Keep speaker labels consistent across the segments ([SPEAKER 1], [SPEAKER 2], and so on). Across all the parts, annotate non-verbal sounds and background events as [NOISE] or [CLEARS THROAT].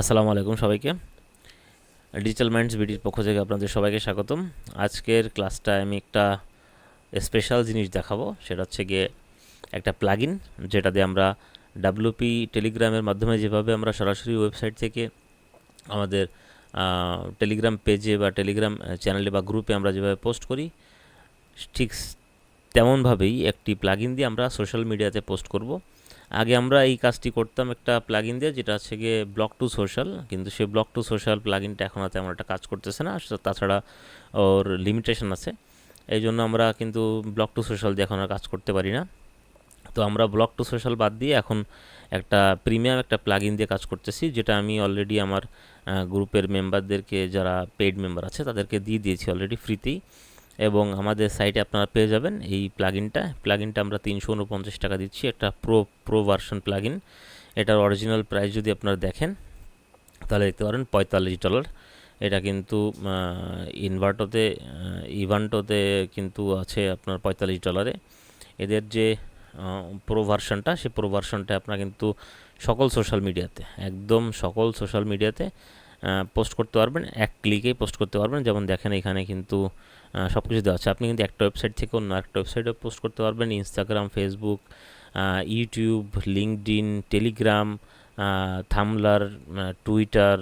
[SPEAKER 1] আসসালামু আলাইকুম সবাইকে। ডিজিটাল মাইন্ডস বিডির পক্ষ থেকে আপনাদের সবাইকে স্বাগতম। আজকের ক্লাসটা আমি একটা স্পেশাল জিনিস দেখাবো, সেটা হচ্ছে গিয়ে একটা প্লাগইন যেটা দিয়ে আমরা ডাব্লিউপি টেলিগ্রামের মাধ্যমে যেভাবে আমরা সরাসরি ওয়েবসাইট থেকে আমাদের টেলিগ্রাম পেজে বা টেলিগ্রাম চ্যানেলে বা গ্রুপে আমরা যেভাবে পোস্ট করি, ঠিক তেমনভাবেই একটি প্লাগইন দিয়ে আমরা সোশ্যাল মিডিয়াতে পোস্ট করব। আগে আমরা এই কাজটি করতাম একটা প্লাগইন দিয়ে, যেটা হচ্ছে গিয়ে ব্লক টু সোশ্যাল কিন্তু সেই ব্লক টু সোশ্যাল প্লাগইনটা এখন আর তেমন একটা কাজ করতেছে না তাছাড়া ওর লিমিটেশন আছে। এই জন্য আমরা কিন্তু ব্লক টু সোশ্যাল দিয়ে এখন আর কাজ করতে পারি না। তো আমরা ব্লক টু সোশ্যাল বাদ দিয়ে এখন একটা প্রিমিয়াম একটা প্লাগইন দিয়ে কাজ করতেছি, যেটা আমি অলরেডি আমার গ্রুপের মেম্বারদেরকে যারা পেইড মেম্বার আছে, তাদেরকে দিয়ে দিয়েছি অলরেডি ফ্রিতেই এবং আমাদের সাইটে আপনারা পেয়ে যাবেন এই প্লাগিনটা প্লাগিনটা আমরা তিনশো উনপঞ্চাশ টাকা দিচ্ছি, একটা প্রো প্রো ভার্সন প্লাগিন এটার অরিজিনাল প্রাইস যদি আপনারা দেখেন, তাহলে দেখতে পারেন পঁয়তাল্লিশ ডলার এটা কিন্তু ইনভার্টোতে ইভান্টোতে কিন্তু আছে আপনার পঁয়তাল্লিশ ডলারে এদের যে প্রো ভার্সনটা সেই প্রো ভার্সনটা আপনার কিন্তু সকল সোশ্যাল মিডিয়াতে একদম সকল সোশ্যাল মিডিয়াতে পোস্ট করতে পারবেন। এক ক্লিকেই পোস্ট করতে পারবেন। যেমন দেখেন এখানে কিন্তু সব কিছু দেওয়া আছে। আপনি কিন্তু একটা ওয়েবসাইট থেকে অন্য একটা ওয়েবসাইটে পোস্ট করতে পারবেন। Instagram Facebook YouTube LinkedIn Telegram Tumblr Twitter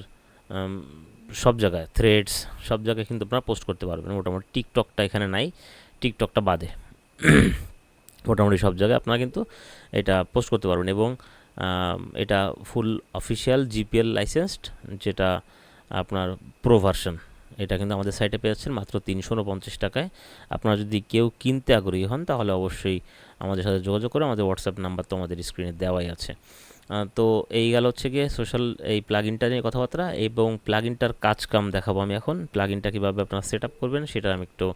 [SPEAKER 1] সব জায়গায় থ্রেডস সব জায়গায় কিন্তু আপনারা পোস্ট করতে পারবেন। মোটামুটি টিকটকটা এখানে নাই। টিকটকটা বাদে। [COUGHS] মোটামুটি সব জায়গায় আপনারা কিন্তু এটা পোস্ট করতে পারবেন এবং এটা ফুল অফিসিয়াল জিপিএল লাইসেন্সড যেটা আপনার প্রো ভার্সন এটা কিন্তু আমাদের সাইটে পেয়ে যাচ্ছেন মাত্র তিনশো উনপঞ্চাশ টাকায়। আপনারা যদি কেউ কিনতে আগ্রহী হন, তাহলে অবশ্যই আমাদের সাথে যোগাযোগ করে আমাদের হোয়াটসঅ্যাপ নাম্বার তো আমাদের স্ক্রিনে দেওয়াই আছে। তো এই গেল হচ্ছে গিয়ে সোশ্যাল এই প্লাগিনটা নিয়ে কথাবার্তা এবং প্লাগিনটার কাজ কাম দেখাবো আমি এখন। প্লাগিনটা কীভাবে আপনারা সেট আপ করবেন সেটা আমি একটু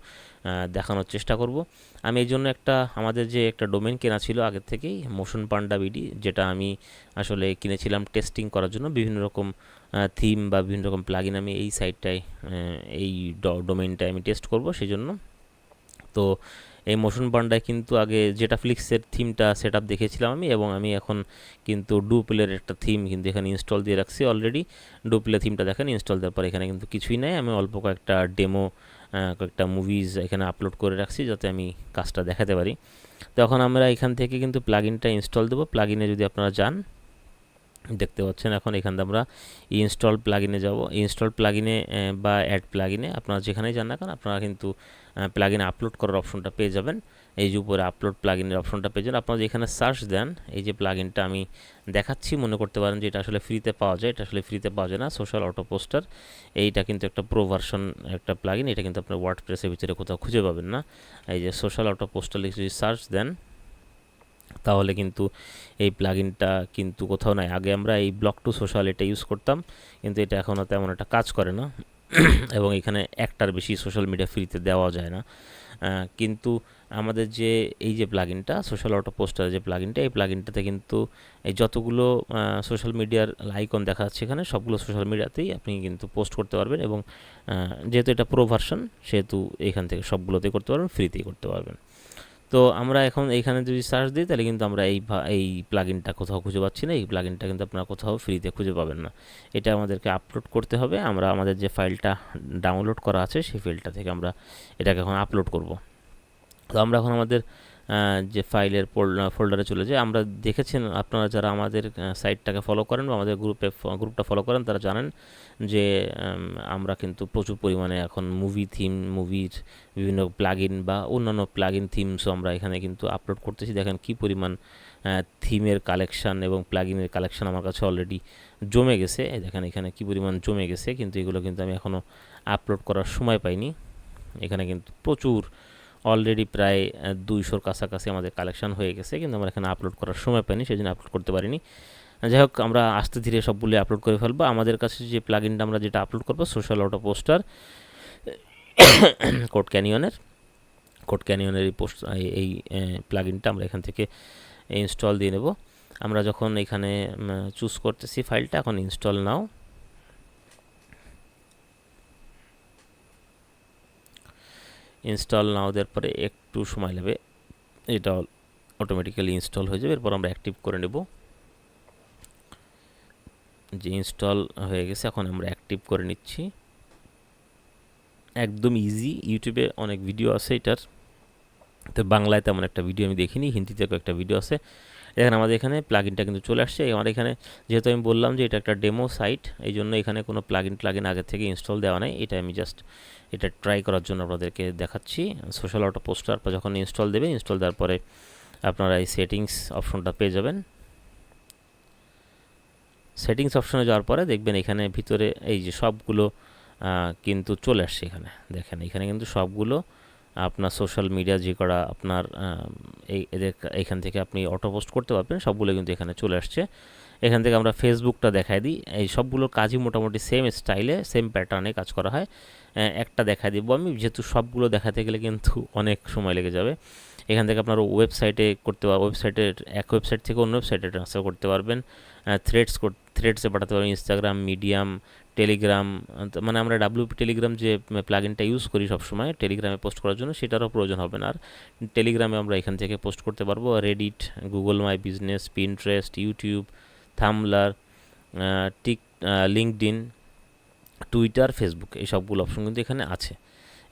[SPEAKER 1] দেখানোর চেষ্টা করব। আমি এই জন্য একটা, আমাদের যে একটা ডোমেন কেনা ছিল আগের থেকেই মোশন পান্ডা বিডি যেটা আমি আসলে কিনেছিলাম টেস্টিং করার জন্য বিভিন্ন রকম থিম বা বিভিন্ন রকম প্লাগিন আমি এই সাইটটায় এই ডোমেনটায় আমি টেস্ট করব সেই জন্য তো এই মোশন বান্ডায় কিন্তু আগে যেটা ফ্লিক্সের থিমটা সেট আপ দেখেছিলাম আমি এবং আমি এখন কিন্তু ডুপ্লের একটা থিম কিন্তু এখানে ইনস্টল দিয়ে রাখছি অলরেডি ডুপ্লে থিমটা দেখেন ইনস্টল দেওয়ার পর এখানে কিন্তু কিছুই নাই। আমি অল্প কয়েকটা ডেমো কয়েকটা মুভিজ এখানে আপলোড করে রাখছি যাতে আমি কাজটা দেখাতে পারি। তো এখন আমরা এখান থেকে কিন্তু প্লাগিনটা ইনস্টল দেবো। প্লাগিনে যদি আপনারা যান দেখতে পাচ্ছেন, এখন এখান আমরা ইনস্টল প্লাগিনে যাব। ইনস্টল প্লাগিনে বা অ্যাড প্লাগিনে আপনারা যেখানেই যান না কেন, আপনারা কিন্তু প্লাগিনে আপলোড করার অপশনটা পেয়ে যাবেন। এই যে উপরে আপলোড প্লাগিনের অপশনটা পেয়ে যাবেন। আপনারা যেখানে সার্চ দেন, এই যে প্লাগিনটা আমি দেখাচ্ছি, মনে করতে পারেন যে এটা আসলে ফ্রিতে পাওয়া যায়, এটা আসলে ফ্রিতে পাওয়া যায় না সোশ্যাল অটো পোস্টার এইটা কিন্তু একটা প্রো ভার্সন একটা প্লাগিন এটা কিন্তু আপনার ওয়ার্ড প্রেসের ভিতরে কোথাও খুঁজে পাবেন না। এই যে সোশ্যাল অটো পোস্টার যদি সার্চ দেন তাহলে কিন্তু এই প্লাগিনটা কিন্তু কোথাও নাই। আগে আমরা এই ব্লক টু সোশ্যাল এটা ইউজ করতাম, কিন্তু এটা এখনও তেমন একটা কাজ করে না। [CLEARS THROAT] এবং এখানে একটার বেশি সোশ্যাল মিডিয়া ফ্রিতে দেওয়া যায় না। কিন্তু আমাদের যে এই যে প্লাগিনটা সোশ্যাল অটো পোস্টার যে প্লাগিনটা এই প্লাগিনটাতে কিন্তু এই যতগুলো সোশ্যাল মিডিয়ার আইকন দেখা যাচ্ছে এখানে, সবগুলো সোশ্যাল মিডিয়াতেই আপনি কিন্তু পোস্ট করতে পারবেন এবং যেহেতু এটা প্রো ভার্সন সেহেতু এখান থেকে সবগুলোতেই করতে পারবেন ফ্রিতেই করতে পারবেন। তো আমরা এখন এইখানে যদি সার্চ দিই, তাহলে কিন্তু আমরা এই এই প্লাগিনটা কোথাও খুঁজে পাচ্ছি না। এই প্লাগিনটা কিন্তু আপনারা কোথাও ফ্রিতে খুঁজে পাবেন না। এটা আমাদেরকে আপলোড করতে হবে। আমরা আমাদের যে ফাইলটা ডাউনলোড করা আছে, সেই ফাইলটা থেকে আমরা এটাকে এখন আপলোড করব। তো আমরা এখন আমাদের যে ফাইলের ফোল্ডারে চলে যায়। আমরা দেখেছেন আপনারা যারা আমাদের সাইটটাকে ফলো করেন বা আমাদের গ্রুপে গ্রুপটা ফলো করেন, তারা জানেন যে আমরা কিন্তু প্রচুর পরিমাণে এখন মুভি থিম মুভির বিভিন্ন প্লাগিন বা অন্যান্য প্লাগিন থিমসও আমরা এখানে কিন্তু আপলোড করতেছি। দেখেন কি পরিমাণ থিমের কালেকশান এবং প্লাগিনের কালেকশান আমার কাছে অলরেডি জমে গেছে। দেখেন এখানে কি পরিমাণ জমে গেছে, কিন্তু এগুলো কিন্তু আমি এখনও আপলোড করার সময় পাইনি। এখানে কিন্তু প্রচুর অলরেডি প্রায় দুইশোর কাছাকাছি আমাদের কালেকশন হয়ে গেছে, কিন্তু আমরা এখানে আপলোড করার সময় পাইনি সেই জন্য আপলোড করতে পারিনি। যাই হোক, আমরা আস্তে ধীরে সবগুলি আপলোড করে ফেলব। আমাদের কাছে যে প্লাগিনটা আমরা যেটা আপলোড করব সোশ্যাল অটো পোস্টার কোড ক্যানিয়নের কোড ক্যানিয়নের এই পোস্ট এই প্লাগিনটা আমরা এখান থেকে ইনস্টল দিয়ে নেব। আমরা যখন এখানে চুজ করতেছি ফাইলটা এখন ইনস্টল নাও। ইনস্টল নাও দেওয়ার পরে একটু সময় লাগবে। এটা অটোমেটিক্যালি ইনস্টল হয়ে যাবে, এরপর আমরা অ্যাক্টিভ করে নেব। যে ইনস্টল হয়ে গেছে, এখন আমরা অ্যাক্টিভ করে নিচ্ছি। একদম ইজি ইউটিউবে অনেক ভিডিও আছে এটার। তো বাংলায় তেমন একটা ভিডিও আমি দেখিনি, হিন্দিতে একটা ভিডিও আছে। দেখেন আমাদের এখানে প্লাগিনটা কিন্তু চলে আসছে। আমার এখানে যেহেতু আমি বললাম যে এটা একটা ডেমো সাইট এই জন্য এখানে কোনো প্লাগিন প্লাগিন আগে থেকে ইনস্টল দেওয়া নেই। এটা আমি জাস্ট এটা ট্রাই করার জন্য আপনাদেরকে দেখাচ্ছি। সোশ্যাল অটো পোস্টার যখন ইনস্টল দেবে ইনস্টল দেওয়ার পরে আপনারা এই সেটিংস অপশনটা পেয়ে যাবেন। সেটিংস অপশনে যাওয়ার পরে দেখবেন এখানে ভিতরে এই যে সবগুলো কিন্তু চলে আসছে এখানে। দেখেন এখানে কিন্তু সবগুলো আপনার সোশ্যাল মিডিয়া যে করা আপনার এই এদের এখান থেকে আপনি অটো পোস্ট করতে পারবেন, সবগুলো কিন্তু এখানে চলে আসছে। এখান থেকে আমরা ফেসবুকটা দেখাই দিই। এই সবগুলোর কাজই মোটামুটি সেম স্টাইলে সেম প্যাটার্নে কাজ করা হয়। একটা দেখা দিব আমি, যেহেতু সবগুলো দেখাতে গেলে কিন্তু অনেক সময় লেগে যাবে। এখান থেকে আপনার ওয়েবসাইটে করতে পার ওয়েবসাইটের এক ওয়েবসাইট থেকে অন্য ওয়েবসাইটে ট্রান্সফার করতে পারবেন। থ্রেডস থ্রেডসে পাঠাতে পারবেন ইনস্টাগ্রাম মিডিয়াম টেলিগ্রাম মানে আমরা ডাব্লিউপি টেলিগ্রাম যে প্লাগিনটা ইউজ করি সবসময়, টেলিগ্রামে পোস্ট করার জন্য সেটারও প্রয়োজন হবে না। আর টেলিগ্রামে আমরা এখান থেকে পোস্ট করতে পারব। Reddit Google my business Pinterest YouTube Tumblr tick LinkedIn Twitter Facebook এই সবগুলো অপশন কিন্তু এখানে আছে।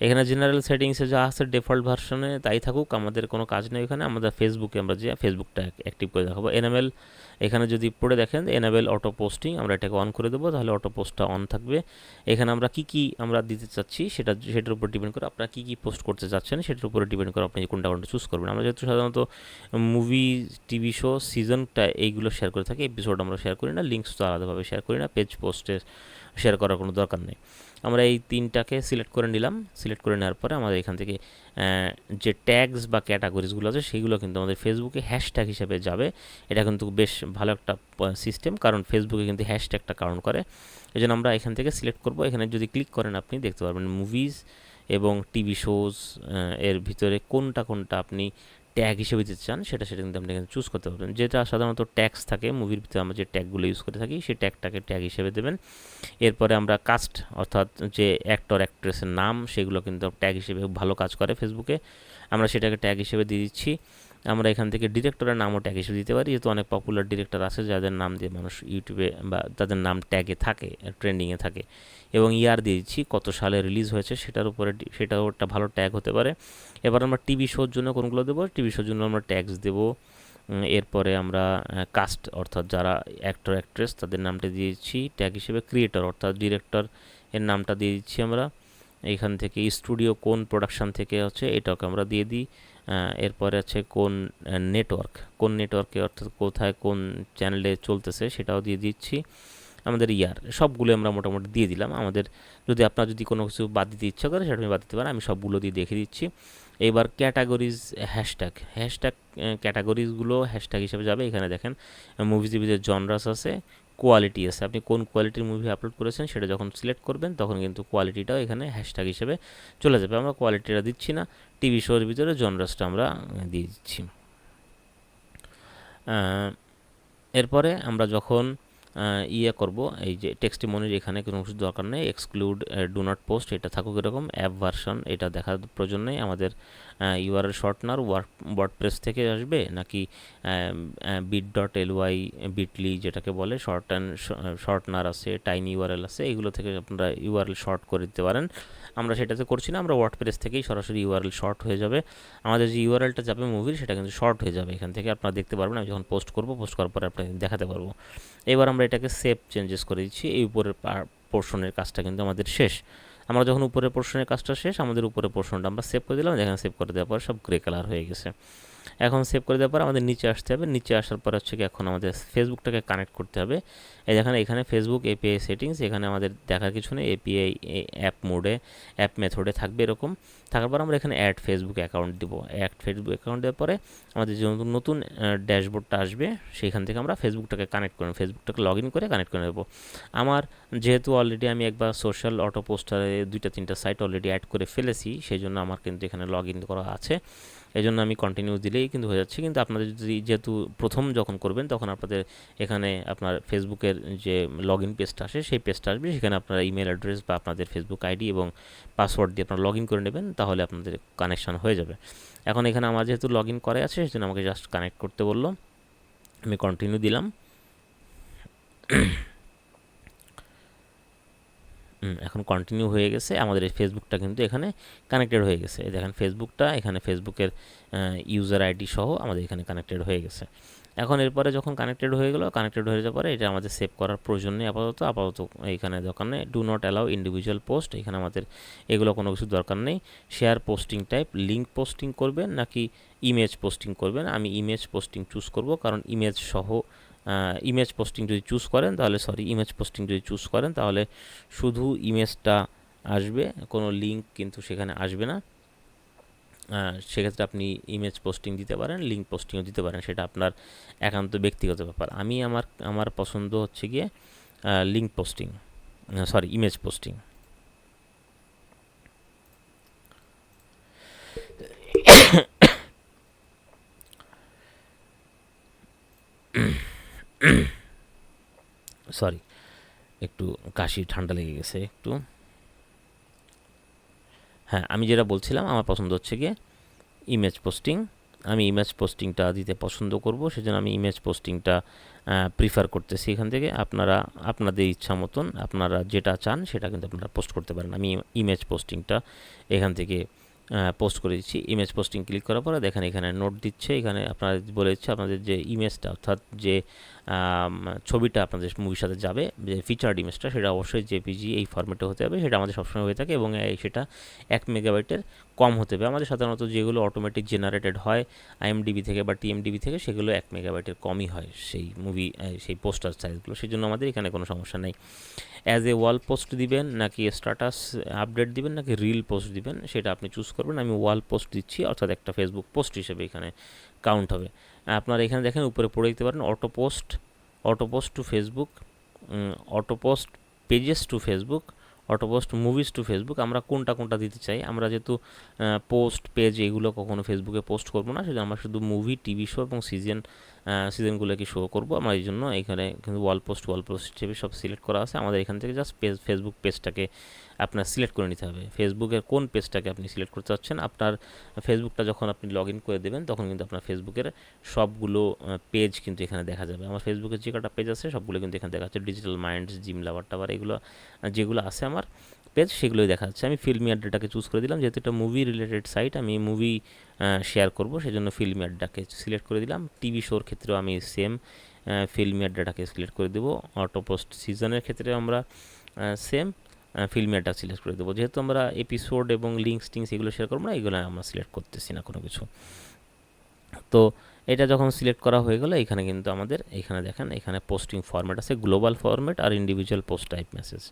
[SPEAKER 1] এখানে জেনারেল সেটিংসে যা আছে ডিফল্ট ভার্সনে তাই থাকুক, আমাদের কোনো কাজ নেই এখানে, আমাদের ফেসবুকে আমরা যে ফেসবুকটা অ্যাক্টিভ করে দেখাবো। এনএমএল এখানে যদি পড়ে দেখেন এনাবেল অটো পোস্টিং আমরা এটাকে অন করে দেবো, তাহলে অটো পোস্টটা অন থাকবে। এখানে আমরা কি কি আমরা দিতে চাচ্ছি, সেটা, সেটার উপর ডিপেন্ড করে আপনারা কী কী পোস্ট করতে চাচ্ছেন, সেটার উপরে ডিপেন্ড করে আপনি কোনটা কোনটা চুজ করবেন। আমরা যেহেতু সাধারণত মুভি টিভি শো সিজনটা এইগুলো শেয়ার করে থাকি এপিসোড আমরা শেয়ার করি না লিঙ্কস তো আলাদাভাবে শেয়ার করি না পেজ পোস্টে শেয়ার করার কোনো দরকার নেই। আমরা এই তিনটাকে সিলেক্ট করে নিলাম। সিলেক্ট করে নেওয়ার পরে আমাদের এখান থেকে যে ট্যাগস বা ক্যাটাগরিজগুলো আছে সেইগুলো কিন্তু আমাদের ফেসবুকে হ্যাশট্যাগ হিসেবে যাবে। এটা কিন্তু বেশ ভালো একটা সিস্টেম কারণ ফেসবুকে কিন্তু হ্যাশট্যাগটা কারণ করে। এই জন্য আমরা এখান থেকে সিলেক্ট করব। এখানে যদি ক্লিক করেন আপনি, দেখতে পারবেন মুভিজ এবং টিভি শোজ এর ভিতরে কোনটা কোনটা আপনি ট্যাগ হিসেবে দিতে চান, সেটা সেটা কিন্তু আপনি এখানে চুজ করতে পারবেন যেটা সাধারণত ট্যাক্স থাকে মুভির ভিতরে আমরা যে ট্যাগগুলো ইউজ করে থাকি, সেই ট্যাগটাকে ট্যাগ হিসেবে দেবেন। এরপরে আমরা কাস্ট অর্থাৎ যে অ্যাক্টর অ্যাক্ট্রেসের নাম, সেগুলো কিন্তু ট্যাগ হিসেবে ভালো কাজ করে ফেসবুকে আমরা সেটাকে ট্যাগ হিসেবে দিয়ে দিচ্ছি। আমরা এখান থেকে ডিরেক্টরের নামও ট্যাগ হিসেবে দিতে পারি। যেহেতু অনেক পপুলার ডিরেক্টর আছে, যাদের নাম দিয়ে মানুষ ইউটিউবে বা তাদের নাম ট্যাগে থাকে ট্রেন্ডিংয়ে থাকে। এবং ইয়ার দিয়ে দিচ্ছি, কত সালে রিলিজ হয়েছে সেটার উপরে সেটাও একটা ভালো ট্যাগ হতে পারে। এবার আমরা টিভি শোর জন্য কোনগুলো দেবো? টিভি শোর জন্য আমরা ট্যাগস দেবো। এরপরে আমরা কাস্ট অর্থাৎ যারা অ্যাক্টর অ্যাক্ট্রেস তাদের নামটা দিয়েছি ট্যাগ হিসেবে ক্রিয়েটর অর্থাৎ ডিরেক্টর এর নামটা দিয়ে দিচ্ছি আমরা। এখান থেকে স্টুডিও কোন প্রোডাকশান থেকে হচ্ছে এটাকে আমরা দিয়ে দিই। এরপরে আছে কোন নেটওয়ার্ক কোন নেটওয়ার্কে অর্থাৎ কোথায় কোন চ্যানেলে চলতেছে সেটাও দিয়ে দিচ্ছি। আমাদের ইয়ার সবগুলো আমরা মোটামুটি দিয়ে দিলাম। আমাদের যদি আপনার যদি কোনো কিছু বাদ দিতে ইচ্ছা করে সেটা আপনি বাদ দিতে পারেন, আমি সবগুলো দিয়ে দেখে দিচ্ছি। এবার ক্যাটাগরিজ হ্যাশট্যাগ হ্যাশট্যাগ ক্যাটাগরিজগুলো হ্যাশট্যাগ হিসেবে যাবে। এখানে দেখেন মুভিজ টিভিতে জনরাস আছে। কোয়ালিটি আছে। আপনি কোন কোয়ালিটির মুভি আপলোড করেছেন সেটা যখন সিলেক্ট করবেন, তখন কিন্তু কোয়ালিটিটাও এখানে হ্যাশট্যাগ হিসেবে চলে যাবে। আমরা কোয়ালিটিটা দিচ্ছি না টিভি শোর ভিতরে জনরাসটা আমরা দিয়ে দিচ্ছি। এরপরে আমরা যখন ইয়ে করব। এই যে টেক্সটিমনির এখানে কোনো কিছু দরকার নেই। এক্সক্লুড ডু নট পোস্ট এটা থাকুক এরকম। অ্যাপ ভার্সন এটা দেখার প্রয়োজন নেই। আমাদের ইউআরএল শর্টনার ওয়ার্ক ওয়ার্ডপ্রেস থেকে আসবে নাকি bit dot L Y Bitly যেটাকে বলে শর্ট অ্যান্ড শর্টনার আছে টাইনি ইউআরএল আছে, এগুলো থেকে আপনারা ইউআরএল শর্ট করে দিতে পারেন। আমরা সেটাতে করছি না, আমরা ওয়ার্ডপ্রেস থেকেই সরাসরি ইউআরএল শর্ট হয়ে যাবে। আমাদের যে ইউআরএলটা যাবে মুভির সেটা কিন্তু শর্ট হয়ে যাবে এখান থেকে। আপনারা দেখতে পারবেন, আমি যখন পোস্ট করব পোস্ট করার পরে আপনাকে দেখাতে পারব। এবার আমরা এটাকে সেভ চেঞ্জেস করে দিচ্ছি। এই উপরের পোর্শনের কাজটা কিন্তু আমাদের শেষ। আমরা যখন উপরের পোর্শনের কাজটা শেষ, আমাদের উপরের পোর্শনটা আমরা সেভ করে দিলাম। যেখানে সেভ করে দেওয়ার পর সব গ্রে কালার হয়ে গেছে। এখন সেভ করে দেওয়ার পর আমাদের নিচে আসতে হবে। নিচে আসার পর হচ্ছে কি এখন আমাদের ফেসবুকটাকে কানেক্ট করতে হবে। এই যেখানে এখানে ফেসবুক এপিআই সেটিংস এখানে আমাদের দেখার কিছু নেই। এপিআই অ্যাপ মোডে অ্যাপ মেথডে থাকবে এরকম। থাকার পর আমরা এখানে অ্যাড ফেসবুক অ্যাকাউন্ট দেবো। অ্যাড ফেসবুক অ্যাকাউন্ট দেওয়ার পরে আমাদের যে নতুন নতুন ড্যাশবোর্ডটা আসবে, সেখান থেকে আমরা ফেসবুকটাকে কানেক্ট করে ফেসবুকটাকে লগ ইন করে কানেক্ট করে নেব। আমার যেহেতু অলরেডি আমি একবার সোশ্যাল অটো পোস্টারে দুইটা, তিনটা সাইট অলরেডি অ্যাড করে ফেলেছি, সেই জন্য আমার কিন্তু এখানে লগ ইন করা আছে। এই জন্য আমি কন্টিনিউ দিলেই কিন্তু হয়ে যাচ্ছে। কিন্তু আপনাদের যদি যেহেতু প্রথম যখন করবেন, তখন আপনাদের এখানে আপনার ফেসবুকের যে লগ ইন পেজটা আসে, সেই পেজটা আসবে। সেখানে আপনারা ইমেল অ্যাড্রেস বা আপনাদের ফেসবুক আইডি এবং পাসওয়ার্ড দিয়ে আপনারা লগ ইন করে নেবেন, তাহলে আপনাদের কানেকশান হয়ে যাবে। এখন এখানে আমার যেহেতু লগ ইন করে আছে, সেজন্য আমাকে জাস্ট কানেক্ট করতে বলল। আমি কন্টিনিউ দিলাম। এখন কন্টিনিউ হয়ে গেছে। আমাদের এই ফেসবুকটা কিন্তু এখানে কানেক্টেড হয়ে গেছে। দেখেন ফেসবুকটা এখানে ফেসবুকের ইউজার আইডি সহ আমাদের এখানে কানেক্টেড হয়ে গেছে। এখন এরপরে যখন কানেক্টেড হয়ে গেলো কানেক্টেড হয়ে যাওয়ার পরে এটা আমাদের সেভ করার প্রয়োজন নেই আপাতত। আপাতত এইখানে দোকানে do not allow individual post এখানে আমাদের এগুলো কোনো কিছু দরকার নেই। Share posting type link posting করবেন নাকি ইমেজ পোস্টিং করবেন? আমি ইমেজ পোস্টিং চুজ করব, কারণ ইমেজ সহ ইমেজ পোস্টিং যদি চুজ করেন, তাহলে সরি ইমেজ পোস্টিং যদি চুজ করেন, তাহলে শুধু ইমেজটা আসবে, কোনো লিঙ্ক কিন্তু সেখানে আসবে না। সেক্ষেত্রে আপনি ইমেজ পোস্টিং দিতে পারেন লিঙ্ক পোস্টিংও দিতে পারেন, সেটা আপনার একান্ত ব্যক্তিগত ব্যাপার। আমি আমার আমার পছন্দ হচ্ছে গিয়ে link posting sorry image posting [COUGHS] sorry একটু কাশি, ঠান্ডা লেগে গেছে একটু। হ্যাঁ আমি যেটা বলছিলাম, আমার পছন্দ হচ্ছে গিয়ে ইমেজ পোস্টিং আমি ইমেজ পোস্টিংটা দিতে পছন্দ করব, সেজন্য আমি ইমেজ পোস্টিংটা প্রিফার করতেছি এখান থেকে। আপনারা, আপনাদের ইচ্ছা মতন, আপনারা যেটা চান, সেটা কিন্তু আপনারা পোস্ট করতে পারেন। আমি ইমেজ পোস্টিংটা এখান থেকে পোস্ট করে দিচ্ছি। ইমেজ পোস্টিং ক্লিক করার পরে দেখেন এখানে নোট দিচ্ছে। এখানে আপনারা বলে দিচ্ছে, আপনাদের যে ইমেজটা অর্থাৎ যে ছবিটা আপনাদের মুভির সাথে যাবে, যে ফিচার ইমেজটা সেটা অবশ্যই জেপিজি এই ফর্মেটে হতে হবে, সেটা আমাদের সবসময় হয়ে থাকে এবং সেটা এক মেগাবাইটের কম হতে হবে। আমাদের সাধারণত যেগুলো অটোমেটিক জেনারেটেড হয় আইএমডিবি থেকে বা টিএমডিবি থেকে, সেগুলো এক মেগাবাইটের কমই হয় সেই মুভি সেই পোস্টার সাইজগুলো সেই জন্য আমাদের এখানে কোনো সমস্যা নেই। অ্যাজ এ ওয়াল পোস্ট দিবেন, নাকি স্ট্যাটাস আপডেট দিবেন, নাকি রিল পোস্ট দিবেন, সেটা আপনি চুজ করবেন। আমি ওয়াল পোস্ট দিচ্ছি, অর্থাৎ একটা ফেসবুক পোস্ট হিসেবে এখানে কাউন্ট হবে। আপনারা এখানে দেখেন, উপরে পড়ে দিতে পারেন auto post auto post to Facebook auto post pages to Facebook auto post movies to Facebook আমরা কোনটা কোনটা দিতে চাই? আমরা যেহেতু পোস্ট পেজ এগুলো কখনো ফেসবুকে পোস্ট করব না সেটা আমরা শুধু মুভি টিভি শো এবং সিজন সিজনগুলোকে শো করব? আমরা এই জন্য এখানে কিন্তু ওয়াল পোস্ট ওয়াল পোস্ট হিসেবে সব সিলেক্ট করা আছে। আমাদের এখান থেকে জাস্ট পেজ ফেসবুক পেজটাকে আপনার সিলেক্ট করে নিতে হবে। ফেসবুকের কোন পেজটাকে আপনি সিলেক্ট করতে চাচ্ছেন? আপনার ফেসবুকটা যখন আপনি লগ ইন করে দেবেন, তখন কিন্তু আপনার ফেসবুকের সবগুলো পেজ কিন্তু এখানে দেখা যাবে। আমার ফেসবুকের যে কটা পেজ আছে, সবগুলো কিন্তু এখানে দেখা যাচ্ছে। ডিজিটাল মাইন্ডস জিম লাভার টাবার এগুলো যেগুলো আছে আমার। পেজ সেগুলোই দেখা যাচ্ছে আমি ফিল্মি আড্ডাটাকে চুজ করে দিলাম। যেহেতু এটা মুভি রিলেটেড সাইট আমি মুভি শেয়ার করব, সেজন্য ফিল্মি আড্ডাকে সিলেক্ট করে দিলাম। টিভি শোর ক্ষেত্রেও আমি সেম ফিল্মি আড্ডাটাকে সিলেক্ট করে দেবো। অটো পোস্ট সিজনের ক্ষেত্রে আমরা সেম ফিল্মি আড্ডা সিলেক্ট করে দেবো। যেহেতু আমরা এপিসোড এবং লিঙ্কস টিঙ্কস এগুলো শেয়ার করব না, এগুলো আমরা সিলেক্ট করতেছি না কোনো কিছু। তো এটা যখন সিলেক্ট করা হয়ে গেলো, এখানে কিন্তু আমাদের, এখানে দেখেন, এখানে পোস্টিং ফরম্যাট আছে গ্লোবাল ফরম্যাট আর ইন্ডিভিজুয়াল পোস্ট টাইপ মেসেজ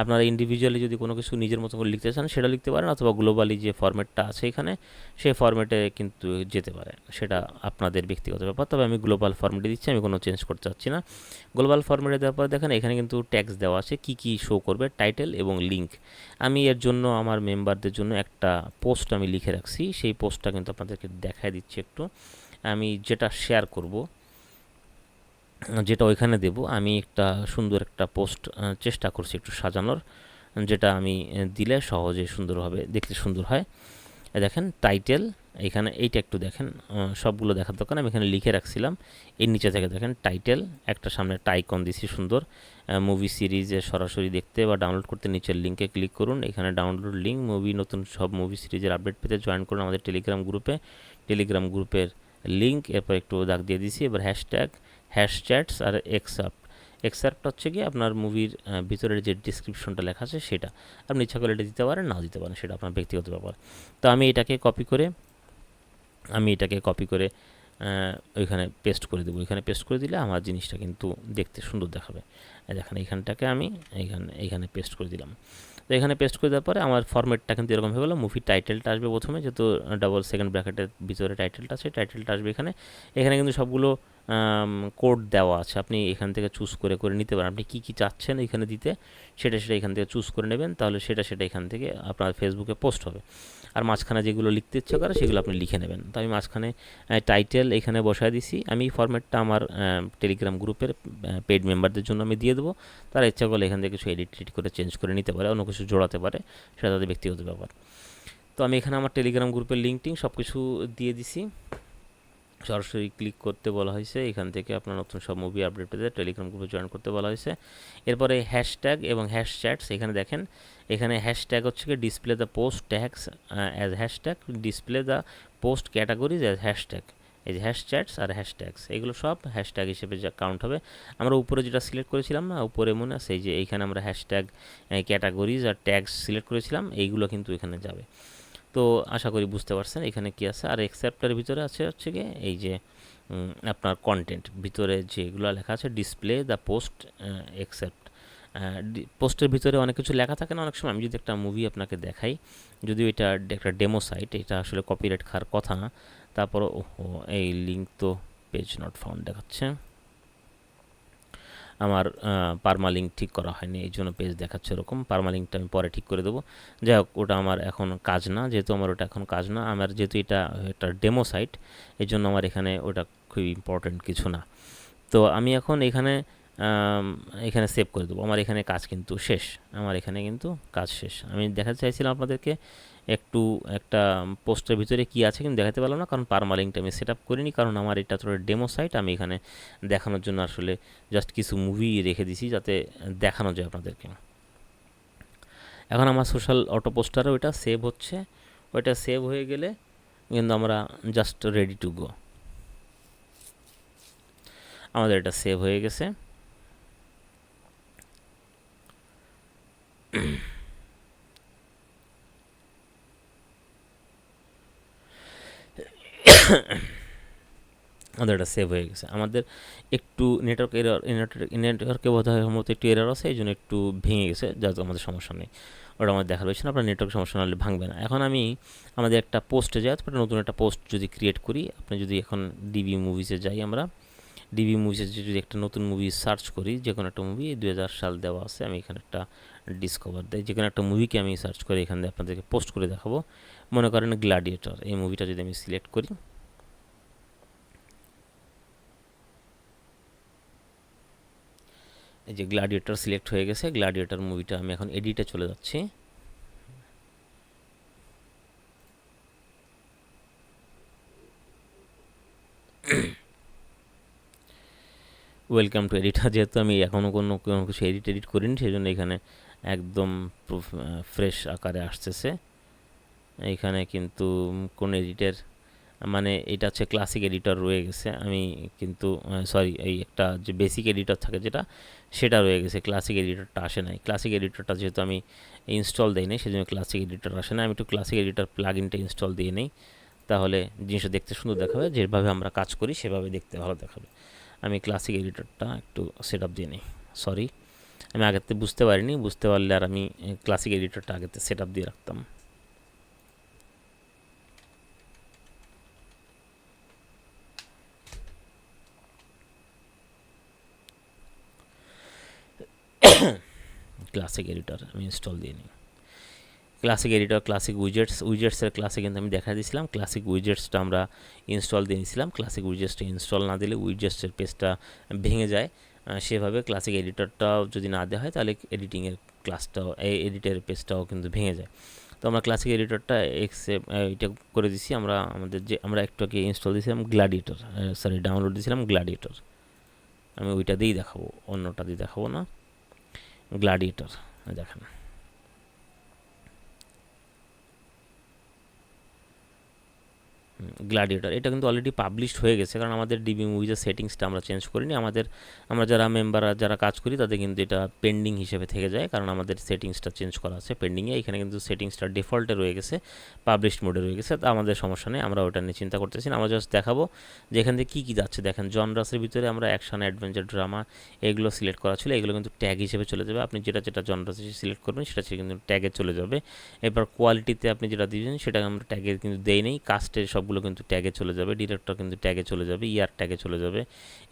[SPEAKER 1] আপনারা ইন্ডিভিজুয়ালি যদি কোনো কিছু নিজের মতো করে লিখতে চান, সেটা লিখতে পারেন অথবা গ্লোবালি যে ফরম্যাটটা আছে এখানে, সেই ফরম্যাটে কিন্তু যেতে পারে। সেটা আপনাদের ব্যক্তিগত ব্যাপার, তবে আমি গ্লোবাল ফরম্যাটে দিচ্ছি, আমি কোনো চেঞ্জ করতে চাচ্ছি না। গ্লোবাল ফরম্যাটে দেওয়ার পর দেখেন, এখানে কিন্তু ট্যাক্স দেওয়া আছে, কী কী শো করবে টাইটেল এবং লিঙ্ক আমি এর জন্য আমার মেম্বারদের জন্য একটা পোস্ট আমি লিখে রাখছি, সেই পোস্টটা কিন্তু আপনাদেরকে দেখায় দিচ্ছি একটু। আমি যেটা শেয়ার করব, যেটা ওইখানে দেব, আমি একটা সুন্দর একটা পোস্ট চেষ্টা করছি একটু সাজানোর, যেটা আমি দিলে সহজে সুন্দরভাবে দেখতে সুন্দর হয়। দেখেন টাইটেল এখানে এইটা একটু দেখেন সবগুলো দেখার দোকান আমি এখানে লিখে রাখছিলাম। এর নিচে থেকে দেখেন টাইটেল একটা সামনে টাইকন দিছি সুন্দর। মুভি সিরিজে সরাসরি দেখতে বা ডাউনলোড করতে নিচের লিঙ্কে ক্লিক করুন। এখানে ডাউনলোড লিঙ্ক মুভি নতুন সব মুভি সিরিজের আপডেট পেতে জয়েন করুন আমাদের টেলিগ্রাম গ্রুপে টেলিগ্রাম গ্রুপের লিঙ্ক এরপর একটু দাগ দিয়ে দিছি, এবার হ্যাশট্যাগ হ্যাশ চ্যাটস আর এক্সাপ্ট এক্সাপ্ট হচ্ছে কি আপনার মুভির ভিতরের যে ডিসক্রিপশনটা লেখা আছে সেটা। আপনি ইচ্ছা করে এটা দিতে পারেন না দিতে পারেন, সেটা আপনার ব্যক্তিগত ব্যাপার। তো আমি এটাকে কপি করে, আমি এটাকে কপি করে ওইখানে পেস্ট করে দেবো। এখানে পেস্ট করে দিলে আমার জিনিসটা কিন্তু দেখতে সুন্দর দেখাবে। দেখেন এইখানটাকে আমি এইখানে এইখানে পেস্ট করে দিলাম। তো এখানে পেস্ট করে দেওয়ার পরে আমার ফর্মেটটা কিন্তু এরকম হয়ে গেলো। মুভি টাইটেলটা আসবে প্রথমে, যেহেতু ডাবল সেকেন্ড ব্র্যাকেটের ভিতরে টাইটেলটা আছে টাইটেলটা আসবে এখানে। এখানে কিন্তু সবগুলো কোড দেওয়া আছে। আপনি এখান থেকে চুজ করে করে নিতে পারেন। আপনি কী কী চাচ্ছেন এখানে দিতে, সেটা সেটা এখান থেকে চুজ করে নেবেন। তাহলে সেটা সেটা এখান থেকে আপনার ফেসবুকে পোস্ট হবে। আর মাঝখানে যেগুলো লিখতে ইচ্ছা করে, সেগুলো আপনি লিখে নেবেন। তো আমি মাঝখানে টাইটেল এখানে বসায় দিছি। আমি এই ফরম্যাটটা আমার টেলিগ্রাম গ্রুপের পেড মেম্বারদের জন্য আমি দিয়ে দেবো। তারা ইচ্ছা করলে এখান থেকে কিছু এডিট টিডিট করে চেঞ্জ করে নিতে পারে। অন্য কিছু জোড়াতে পারে। সেটা তাদের ব্যক্তিগত ব্যাপার। তো আমি এখানে আমার টেলিগ্রাম গ্রুপের লিঙ্ক টিঙ্ক সব কিছু দিয়ে দিছি। সরাসরি ক্লিক করতে বলা হয়েছে। এখান থেকে আপনার নতুন সব মুভি আপডেট পেতে টেলিগ্রাম গ্রুপে জয়েন করতে বলা হয়েছে। এরপরে হ্যাশট্যাগ এবং হ্যাশ চ্যাটস এখানে দেখেন, এখানে হ্যাশট্যাগ হচ্ছে কি display the post tags as hashtag display the post categories as hashtag এই যে হ্যাশ চ্যাটস আর হ্যাশট্যাগস এগুলো সব হ্যাশট্যাগ হিসেবে যা কাউন্ট হবে। আমরা উপরে যেটা সিলেক্ট করেছিলাম না উপরে মনে আছে এই যে এইখানে আমরা হ্যাশট্যাগ ক্যাটাগরিজ আর ট্যাগস সিলেক্ট করেছিলাম, এইগুলো কিন্তু এখানে যাবে। তো আশা করি বুঝতে পারছেন এখানে কি আছে। আর অ্যাকসেপ্টের ভিতরে আছে হচ্ছে গিয়ে এই যে আপনার কন্টেন্ট ভিতরে যেগুলো লেখা আছে ডিসপ্লে দ্য পোস্ট অ্যাকসেপ্ট পোস্টের ভিতরে অনেক কিছু লেখা থাকে না, অনেক সময় আমি যদি একটা মুভি আপনাকে দেখাই যদিও এটা একটা ডেমো সাইট এটা আসলে কপিরাইট খাওয়ার কথা না তারপর ও এই লিঙ্ক তো পেজ নট ফাউন্ড দেখাচ্ছে। আমার পারমালিং ঠিক করা হয়নি, এই জন্য পেজ দেখাচ্ছে এরকম। পারমালিংটা আমি পরে ঠিক করে দেবো। যাই হোক, ওটা আমার এখন কাজ না, যেহেতু আমার ওটা এখন কাজ না। আমার যেহেতু এটা একটা ডেমো সাইট এই জন্য আমার এখানে ওটা খুব ইম্পর্টেন্ট কিছু না। তো আমি এখন এখানে এখানে সেভ করে দেবো। আমার এখানে কাজ কিন্তু শেষ। আমার এখানে কিন্তু কাজ শেষ। আমি দেখাতে চাইছিলাম আপনাদেরকে একটু একটা পোস্টের ভিতরে কি আছে, কিন্তু দেখাতে পারলাম না, কারণ পারমালিংটা আমি সেট আপ করিনি, কারণ আমার এটা তো ডেমো সাইট আমি এখানে দেখানোর জন্য আসলে জাস্ট কিছু মুভি রেখে দিছি যাতে দেখানো যায় আপনাদেরকে। এখন আমার সোশ্যাল অটো পোস্টারও ওইটা সেভ হচ্ছে। ওইটা সেভ হয়ে গেলে কিন্তু আমরা জাস্ট রেডি টু গো আমাদের এটা সেভ হয়ে গেছে। আমাদের এটা সেভ হয়ে গেছে। আমাদের একটু নেটওয়ার্ক এরার নেটওয়ার্কে বোধ হয় মতো একটু এরার আছে এই জন্য একটু ভেঙে গেছে যাতে আমাদের সমস্যা নেই। ওটা আমাদের দেখা রয়েছে না আপনার নেটওয়ার্ক সমস্যা নাহলে ভাঙবে না। এখন আমি আমাদের একটা পোস্টে যাই, তারপরে নতুন একটা পোস্ট যদি ক্রিয়েট করি, আপনি যদি এখন ডিবি মুভিসে যাই আমরা ডিবি মুভিসে যদি একটা নতুন মুভি সার্চ করি যে কোনো একটা মুভি দুই হাজার সাল দেওয়া আছে, আমি এখানে একটা ডিসকভার দেয়। যে কোনো একটা মুভিকে আমি সার্চ করে এখান থেকে আপনাদেরকে পোস্ট করে দেখাবো। মনে করেন গ্ল্যাডিয়েটর এই মুভিটা যদি আমি সিলেক্ট করি। এই যে গ্ল্যাডিয়েটর সিলেক্ট হয়ে গেছে গ্ল্যাডিয়েটার মুভিটা আমি এখন এডিটে চলে যাচ্ছি। ওয়েলকাম টু এডিটার যেহেতু আমি এখনও কোনো কোনো কিছু এডিট এডিট করিনি সেই জন্য এখানে একদম ফ্রেশ আকারে আসতেছে। এইখানে কিন্তু কোন এডিটের মানে এটা হচ্ছে ক্লাসিক এডিটর রয়ে গেছে। আমি কিন্তু সরি এই একটা যে বেসিক এডিটর থাকে যেটা, সেটা রয়ে গেছে। ক্লাসিক এডিটরটা আসে নাই। ক্লাসিক এডিটরটা যেহেতু আমি ইনস্টল দিই নাই, সেজন্য ক্লাসিক এডিটর আসে না আমি একটু ক্লাসিক এডিটর প্লাগ ইনটা ইনস্টল দিয়ে নিই। তাহলে জিনিসটা দেখতে সুন্দর দেখাবে। যেভাবে আমরা কাজ করি, সেভাবে দেখতে ভালো দেখাবে। আমি ক্লাসিক এডিটরটা একটু সেট আপ দিয়ে নিই সরি আমি আগেতে বুঝতে পারিনি, বুঝতে পারলে আর আমি ক্লাসিক এডিটরটা আগেতে সেট আপ দিয়ে রাখতাম। [COUGHS] ক্লাসিক এডিটর আমি ইনস্টল দিয়ে নিই। ক্লাসিক এডিটর ক্লাসিক উইজেটস উইজেটসের ক্লাসে কিন্তু আমি দেখা দিয়েছিলাম। ক্লাসিক উইজেটসটা আমরা ইনস্টল দিয়ে নিয়েছিলাম। ক্লাসিক উইজেটসটা ইনস্টল না দিলে উইজেটসের পেজটা ভেঙে যায়। সেভাবে ক্লাসিক এডিটরটাও যদি না দেওয়া হয় তাহলে এডিটিংয়ের ক্লাসটাও এই এডিটের পেজটাও কিন্তু ভেঙে যায়। তো আমরা ক্লাসিক এডিটরটা এক্সেপ এটা করে দিছি। আমরা আমাদের যে, আমরা একটু আগে ইনস্টল দিয়েছিলাম গ্লাডিয়েটর সরি ডাউনলোড দিয়েছিলাম গ্লাডিয়েটর আমি ওইটা দিয়েই দেখাবো, অন্যটা দিয়ে দেখাবো না। গ্লাডিয়েটর দেখেন। গ্লাডিয়েটর এটা কিন্তু অলরেডি পাবলিশড হয়ে গেছে, কারণ আমাদের ডিবি মুভিজের সেটিংসটা আমরা চেঞ্জ করিনি। আমাদের, আমরা যারা মেম্বার যারা কাজ করি, তাদের কিন্তু এটা পেন্ডিং হিসেবে থেকে যায়, কারণ আমাদের সেটিংসটা চেঞ্জ করা আছে পেন্ডিংয়ে এখানে কিন্তু সেটিংসটা ডিফল্টে রয়ে গেছে পাবলিশড মোডে রয়ে গেছে। তা আমাদের সমস্যা নেই, আমরা ওটা নিয়ে চিন্তা করতেছি না। আমরা জাস্ট দেখাবো যে এখান থেকে কী কী যাচ্ছে। দেখেন জনরাসের ভিতরে আমরা অ্যাকশন অ্যাডভেঞ্চার ড্রামা এগুলো সিলেক্ট করা ছিল। এগুলো কিন্তু ট্যাগ হিসেবে চলে যাবে। আপনি যেটা যেটা জনরাস সিলেক্ট করবেন, সেটা কিন্তু ট্যাগে চলে যাবে। এবার কোয়ালিটিতে আপনি যেটা দিবেন, সেটা আমরা ট্যাগে কিন্তু দেই নেই। কাস্টের সবগুলো কিন্তু ট্যাগে চলে যাবে, ডিরেক্টর কিন্তু ট্যাগে চলে যাবে, ইয়ার ট্যাগে চলে যাবে,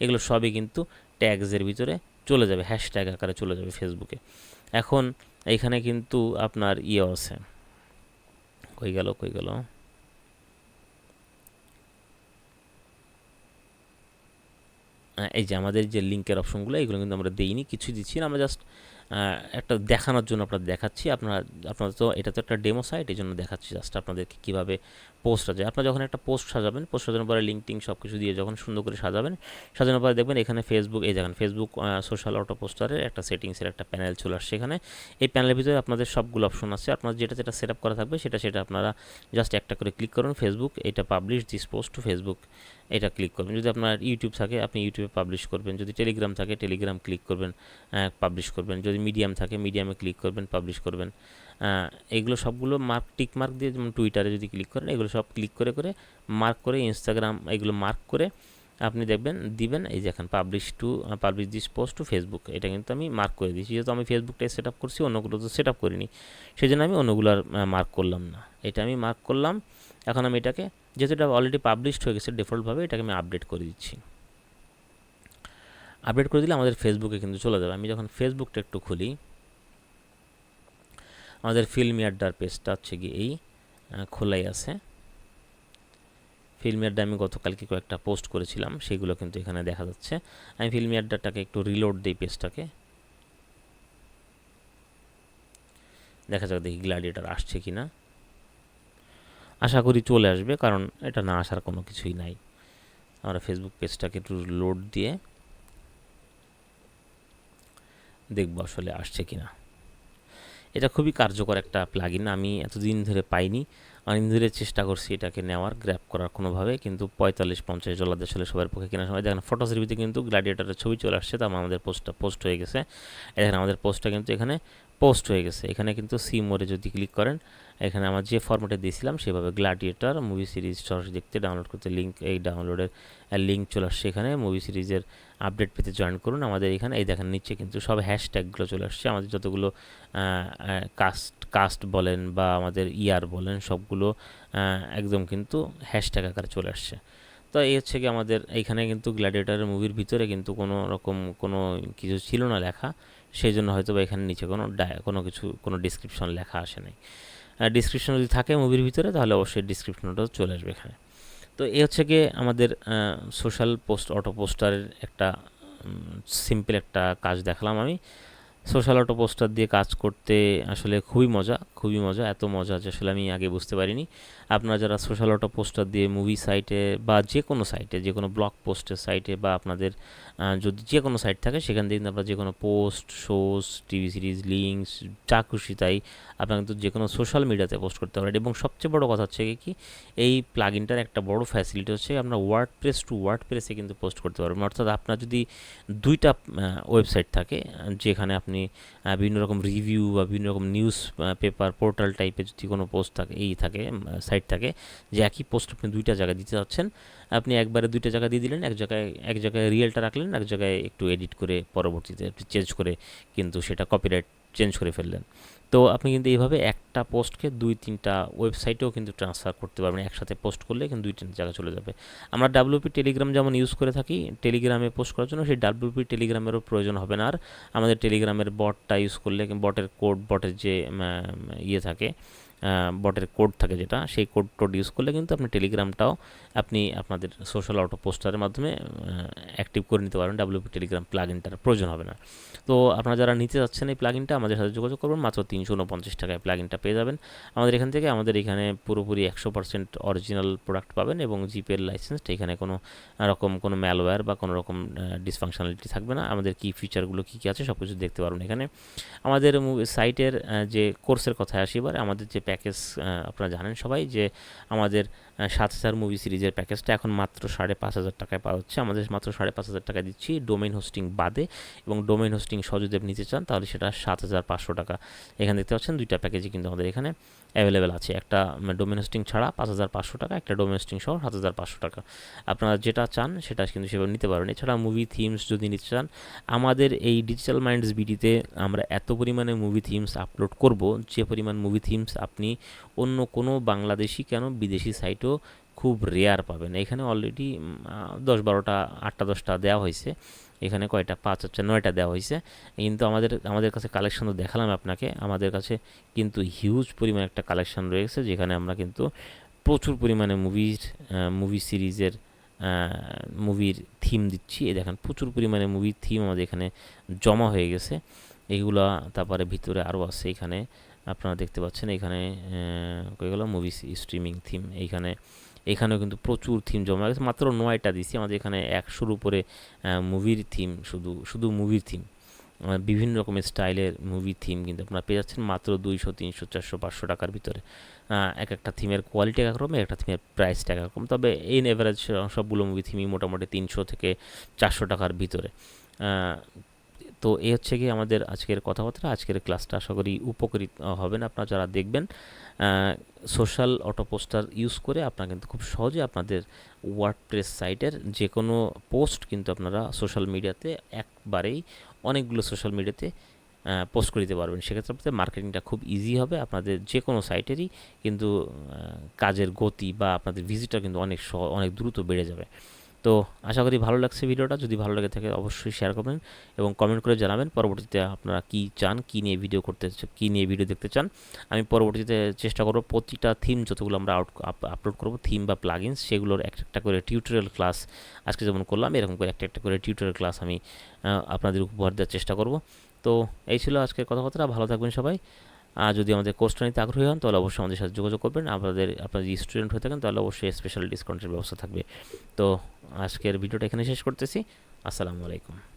[SPEAKER 1] এগুলো সবই কিন্তু ট্যাগসের ভিতরে চলে যাবে, হ্যাশট্যাগ আকারে চলে যাবে ফেসবুকে এখন এখানে কিন্তু আপনার ইয়ে আছে। কই গেল কই গেল? এই যে আমাদের যে লিঙ্কের অপশনগুলো এগুলো কিন্তু আমরা দেইনি, কিছু দিচ্ছি না, আমরা জাস্ট একটা দেখানোর জন্য আপনার দেখাচ্ছি। আপনারা আপনারা তো এটা তো একটা ডেমো সাইট এই জন্য দেখাচ্ছি জাস্ট আপনাদেরকে কীভাবে পোস্ট আছে আপনারা যখন একটা পোস্ট সাজাবেন পোস্ট সাজানোর পরে লিঙ্ক টিঙ্ক সব কিছু দিয়ে যখন সুন্দর করে সাজাবেন, সাজানোর পরে দেখবেন এখানে ফেসবুক এই দেখেন ফেসবুক সোশ্যাল অটো পোস্টারের একটা সেটিংসের একটা প্যানেল চলে আসছে এখানে। এই প্যানেলের ভিতরে আপনাদের সবগুলো অপশন আছে। আপনার যেটা যেটা সেট আপ করা থাকবে, সেটা সেটা আপনারা জাস্ট একটা করে ক্লিক করুন। ফেসবুক এটা publish this post to Facebook এটা ক্লিক করবেন। যদি আপনার ইউটিউব থাকে, আপনি ইউটিউবে পাবলিশ করবেন। যদি টেলিগ্রাম থাকে টেলিগ্রাম ক্লিক করবেন পাবলিশ করবেন। যদি মিডিয়াম থাকে মিডিয়ামে ক্লিক করবেন পাবলিশ করবেন। এগুলো সবগুলো মার্ক টিক মার্ক দিয়ে যেমন টুইটারে যদি ক্লিক করেন, এগুলো সব ক্লিক করে করে মার্ক করে ইনস্টাগ্রাম এগুলো মার্ক করে আপনি দেখবেন, দিবেন, এই যে এখন publish to publish this post to Facebook এটা কিন্তু আমি মার্ক করে দিয়েছি। যেহেতু আমি ফেসবুকটাই সেট আপ করছি, অন্যগুলো তো সেট আপ করিনি। সেই জন্য আমি অন্যগুলো আর মার্ক করলাম না। এটা আমি মার্ক করলাম। এখন আমি এটাকে যেহেতু এটা অলরেডি পাবলিশড হয়ে গেছে ডিফল্টভাবে এটাকে আমি আপডেট করে দিচ্ছি। আপডেট করে দিলে আমাদের ফেসবুকে কিন্তু চলে যাবে। আমি যখন ফেসবুকটা একটু খুলি, আমাদের ফিল্মি আড্ডার পেজটা হচ্ছে গিয়ে এই খোলাই আছে। ফিল্মি আড্ডা আমি গতকালকে কয়েকটা পোস্ট করেছিলাম, সেগুলো কিন্তু এখানে দেখা যাচ্ছে। আমি ফিল্মি আড্ডাটাকে একটু রিলোড দিই পেজটাকে দেখা যাক দেখি গ্ল্যাডিয়েটার আসছে কি না আশা করি চলে আসবে, কারণ এটা না আসার কোনো কিছুই নাই। আমরা ফেসবুক পেজটাকে একটু লোড দিয়ে দেখব আসলে আসছে কি না এটা খুবই কার্যকর একটা প্লাগিন আমি এতদিন ধরে পাইনি। অনেকদিন ধরে চেষ্টা করছি এটাকে নেওয়ার গ্র্যাপ করার কোনোভাবে, কিন্তু পঁয়তাল্লিশ, পঞ্চাশ ডলার আসলে সবার পক্ষে কেনার সময়। দেখেন ফটো রিভিউতে কিন্তু গ্ল্যাডিয়েটারের ছবি চলে আসছে তার আমাদের পোস্টটা পোস্ট হয়ে গেছে। এখানে আমাদের পোস্টটা কিন্তু এখানে পোস্ট হয়ে গেছে। এখানে কিন্তু সি মোড়ে যদি ক্লিক করেন, এখানে আমার যে ফর্মেটে দিয়েছিলাম সেভাবে গ্লাডিয়েটার মুভি সিরিজ সরাসরি দেখতে ডাউনলোড করতে লিঙ্ক এই ডাউনলোডের লিঙ্ক চলে আসছে এখানে। মুভি সিরিজের আপডেট পেতে জয়েন করুন আমাদের এখানে। এই দেখেন নিচে কিন্তু সব হ্যাশট্যাগুলো চলে আসছে। আমাদের যতগুলো কাস্ট কাস্ট বলেন বা আমাদের ইয়ার বলেন সবগুলো একদম কিন্তু হ্যাশট্যাগ আকারে চলে আসছে। তো এই হচ্ছে কি আমাদের এইখানে কিন্তু গ্ল্যাডিয়েটারের মুভির ভিতরে কিন্তু কোনো রকম কোনো কিছু ছিল না লেখা। সেই জন্য হয়তো বা এখানে নিচে কোনো কোনো কিছু, কোনো ডিসক্রিপশন লেখা আসে নাই। ডিসক্রিপশন যদি থাকে মুভির ভিতরে, তাহলে অবশ্যই ডিসক্রিপশনটাও চলে আসবে এখানে। তো এই হচ্ছে গিয়ে আমাদের সোশ্যাল পোস্ট অটো পোস্টারের একটা সিম্পল একটা কাজ দেখালাম আমি। সোশ্যাল অটো পোস্টার দিয়ে কাজ করতে আসলে খুবই মজা খুবই মজা, এত মজা যে আসলে আমি আগে বুঝতে পারিনি। আপনারা যারা সোশ্যাল অটো পোস্টার দিয়ে মুভি সাইটে বা যে কোনো সাইটে যে কোনো ব্লগ পোস্টের সাইটে বা আপনাদের যদি যে কোনো সাইট থাকে, সেখান থেকে কিন্তু আপনারা যে কোনো post shows TV series links যা খুশি তাই আপনারা কিন্তু যে কোনো সোশ্যাল মিডিয়াতে পোস্ট করতে পারেন। এবং সবচেয়ে বড় কথা হচ্ছে কি, এই প্লাগিনটার একটা বড় ফ্যাসিলিটি হচ্ছে আপনার ওয়ার্ড প্রেস টু ওয়ার্ড প্রেসে কিন্তু পোস্ট করতে পারবেন। অর্থাৎ আপনার যদি দুইটা ওয়েবসাইট থাকে, যেখানে আপনি বিভিন্ন রকম রিভিউ বা বিভিন্ন রকম নিউজ পেপার পোর্টাল টাইপের যদি কোনো পোস্ট থাকে, এই থাকে সাইট থাকে, যে একই পোস্ট আপনি দুইটা জায়গায় দিতে চাচ্ছেন আপনি একবারে দুইটা জায়গা দিয়ে দিলেন, এক জায়গায় এক জায়গায় রিয়েলটা রাখলেন এক জায়গায় একটু এডিট করে পরবর্তীতে চেঞ্জ করে কিন্তু সেটা কপিরাইট চেঞ্জ করে ফেললেন। তো আপনি কিন্তু এইভাবে একটা পোস্টকে দুই, তিনটা ওয়েবসাইটেও কিন্তু ট্রান্সফার করতে পারবেন। একসাথে পোস্ট করলে কিন্তু দুই, তিনটা জায়গা চলে যাবে। আমরা ডাব্লিউপি টেলিগ্রাম যেমন ইউজ করে থাকি টেলিগ্রামে পোস্ট করার জন্য সেই ডাব্লিউপি টেলিগ্রামেরও প্রয়োজন হবে না। আর আমাদের টেলিগ্রামের বটটা ইউজ করলে বটের কোড বটের যে ইয়ে থাকে বটের কোড থাকে যেটা, সেই কোড টোড ইউজ করলে কিন্তু আপনি টেলিগ্রামটাও আপনি আপনাদের সোশ্যাল অটো পোস্টারের মাধ্যমে অ্যাক্টিভ করে নিতে পারবেন। ডাব্লিউপি টেলিগ্রাম প্লাগ ইনটার প্রয়োজন হবে না। তো আপনারা যারা নিতে যাচ্ছেন এই প্লাগ ইনটা আমাদের সাথে যোগাযোগ করবেন মাত্র তিনশো উনপঞ্চাশ টাকায় প্লাগ ইনটা পেয়ে যাবেন। আমাদের এখান থেকে আমাদের এখানে পুরোপুরি একশো পার্সেন্ট অরিজিনাল প্রোডাক্ট পাবেন এবং জিপের লাইসেন্স এখানে কোনো রকম কোনো ম্যালওয়্যার বা কোনো রকম ডিসফাংশনালিটি থাকবে না। আমাদের কী ফিচারগুলো কী কী আছে সব কিছু দেখতে পারবেন এখানে। আমাদের সাইটের যে কোর্সের কথায় আসি এবার, আমাদের যে প্যাকেজ আপনারা জানেন সবাই যে আমাদের সাত হাজার মুভি সিরিজের প্যাকেজটা এখন মাত্র সাড়ে পাঁচ হাজার টাকায় পাওয়া হচ্ছে। আমাদের মাত্র সাড়ে পাঁচ হাজার টাকা দিচ্ছি ডোমেন হোস্টিং বাদে এবং ডোমেন হোস্টিং সহযোদেব নিতে চান তাহলে সেটা সাত হাজার পাঁচশো টাকা। এখানে দেখতে পাচ্ছেন দুইটা প্যাকেজই কিন্তু আমাদের এখানে অ্যাভেলেবেল আছে। একটা ডোমেন হোস্টিং ছাড়া পাঁচ হাজার পাঁচশো টাকা, একটা ডোমেন হোস্টিং সহ সাত হাজার পাঁচশো টাকা। আপনারা যেটা চান সেটা কিন্তু সেভাবে নিতে পারবেন এছাড়া মুভি থিমস যদি নিতে চান, আমাদের এই ডিজিটাল মাইন্ডস বিডিতে আমরা এত পরিমাণে মুভি থিমস আপলোড করব, যে পরিমাণ মুভি থিমস আপনি অন্য কোনো বাংলাদেশি কেন বিদেশি সাইটও খুব রেয়ার পাবেন। এখানে অলরেডি দশ বারোটা, আটটা, দশটা দেওয়া হয়েছে। এখানে কয়টা? পাঁচ হচ্ছে, নয়টা দেওয়া হয়েছে। কিন্তু আমাদের আমাদের কাছে কালেকশন তো দেখালাম আপনাকে। আমাদের কাছে কিন্তু হিউজ পরিমাণ একটা কালেকশন রয়েছে, যেখানে আমরা কিন্তু প্রচুর পরিমাণে মুভির মুভি সিরিজের মুভির থিম দিচ্ছি। এই দেখেন, প্রচুর পরিমাণে মুভির থিম আমাদের এখানে জমা হয়ে গেছে। এইগুলা তারপরে ভিতরে আরও আছে এখানে আপনারা দেখতে পাচ্ছেন এখানে গেলো মুভি স্ট্রিমিং থিম এইখানে, এখানেও কিন্তু প্রচুর থিম জমা গেছে। মাত্র নয়টা দিছি। আমাদের এখানে একশোর উপরে মুভির থিম শুধু শুধু মুভির থিম বিভিন্ন রকমের স্টাইলের মুভি থিম কিন্তু আপনারা পেয়ে যাচ্ছেন মাত্র দুইশো, তিনশো, চারশো, পাঁচশো টাকার ভিতরে। এক একটা থিমের কোয়ালিটি একরকম এক একটা থিমের প্রাইসটা একরকম তবে ইন এভারেজ সবগুলো মুভি থিমই মোটামুটি তিনশো থেকে চারশো টাকার ভিতরে। তো এই হচ্ছে কি আমাদের আজকের কথাবার্তা। আজকের ক্লাসটা আশা করি উপকৃত হবেন আপনারা যারা দেখবেন। সোশ্যাল অটো পোস্টার ইউজ করে আপনারা কিন্তু খুব সহজে আপনাদের ওয়ার্ডপ্রেস সাইটের যে কোনো পোস্ট কিন্তু আপনারা সোশ্যাল মিডিয়াতে একবারেই অনেকগুলো সোশ্যাল মিডিয়াতে পোস্ট করে দিতে পারবেন। সেক্ষেত্রে আপনাদের মার্কেটিংটা খুব ইজি হবে। আপনাদের যে কোনো সাইটেরই কিন্তু কাজের গতি বা আপনাদের ভিজিটার কিন্তু অনেক অনেক দ্রুত বেড়ে যাবে। তো আশা করি ভালো লাগছে ভিডিওটা। যদি ভালো লাগে থাকে অবশ্যই শেয়ার করবেন এবং কমেন্ট করে জানাবেন পরবর্তীতে আপনারা কি চান, কি নিয়ে ভিডিও করতে কি নিয়ে ভিডিও দেখতে চান। আমি পরবর্তীতে চেষ্টা করব প্রতিটা থিম যতগুলো আমরা আউট আপলোড করব থিম বা প্লাগিনস সেগুলোর একটা একটা করে টিউটোরিয়াল ক্লাস আজকে যেমন করলাম, এরকম করে একটা একটা করে টিউটোরিয়াল ক্লাস আমি আপনাদের উপহার দেওয়ার চেষ্টা করব। তো এই ছিল আজকের কথাবার্তা। ভালো থাকবেন সবাই। যদি আমাদের কোর্সটা নিতে আগ্রহী হন, তাহলে অবশ্যই আমাদের সাথে যোগাযোগ করবেন। আপনাদের, আপনারা যদি স্টুডেন্ট হয়ে থাকেন, তাহলে অবশ্যই স্পেশাল ডিসকাউন্টের ব্যবস্থা থাকবে। তো আজকের ভিডিওটা এখানে শেষ করতেছি। আসসালামু আলাইকুম।